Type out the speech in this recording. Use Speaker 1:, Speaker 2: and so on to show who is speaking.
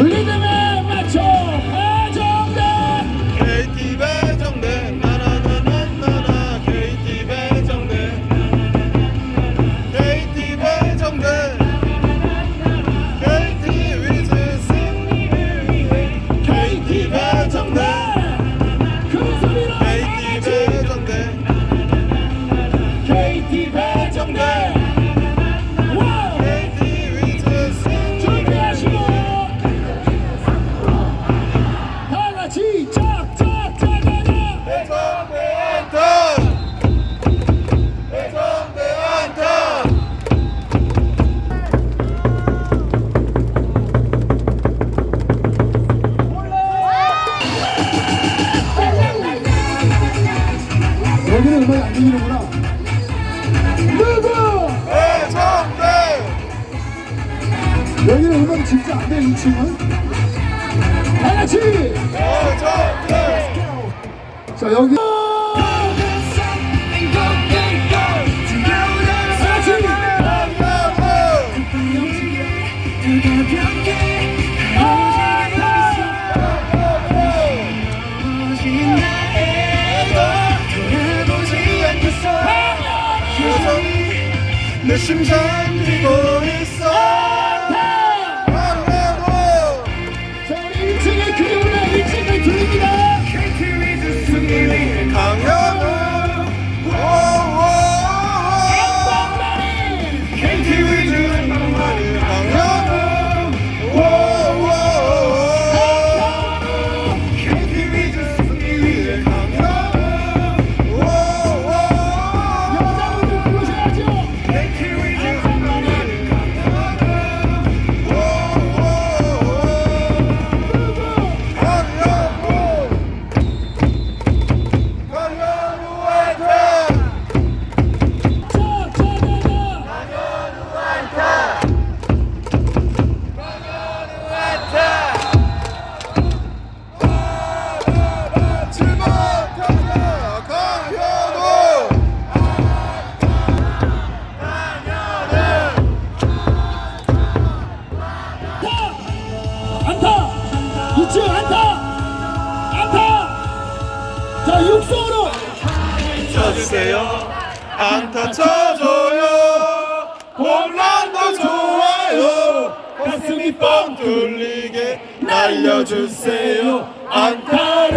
Speaker 1: これが
Speaker 2: 여기는 음악이 안 들리는구나 누구
Speaker 1: 배정대
Speaker 2: 여기는 음악이 진짜 안 돼, 2층은 다 같이
Speaker 1: 배정대
Speaker 2: 자 여기
Speaker 1: 심장 뛰고
Speaker 2: 2층 안타 안타 자 육성으로.
Speaker 1: 쳐주세요. 안타 쳐줘요. 홈런도 좋아요. 가슴이 뻥 뚫리게 날려주세요. 안타